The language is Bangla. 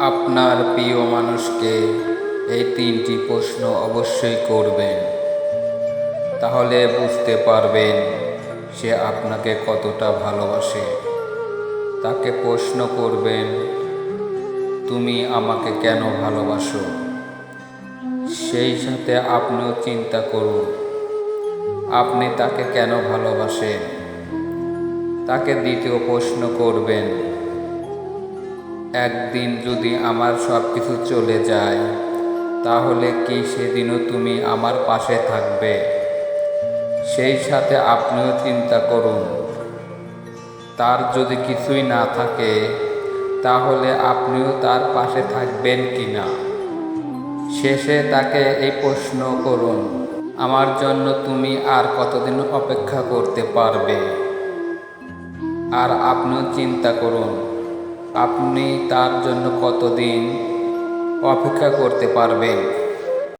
আপনার প্রিয় মানুষকে এই তিনটি প্রশ্ন অবশ্যই করবেন। তাহলে বুঝতে পারবেন সে আপনাকে কতটা ভালোবাসে। তাকে প্রশ্ন করবেন, তুমি আমাকে কেন ভালোবাসো? সেই সাথে আপনিও চিন্তা করুন, আপনি তাকে কেন ভালোবাসেন? তাকে দ্বিতীয় প্রশ্ন করবেন একদিন যদি আমার সব কিছু চলে যায়, তাহলে কি সেদিনও তুমি আমার পাশে থাকবে? সেই সাথে আপনিও চিন্তা করুন। তার যদি কিছুই না থাকে, তাহলে আপনিও তার পাশে থাকবেন কি না শেষে তাকে এই প্রশ্ন করুন, আমার জন্য তুমি আর কতদিন অপেক্ষা করতে পারবে? আর আপনিও চিন্তা করুন আপনি তার জন্য কতদিন অপেক্ষা করতে পারবেন?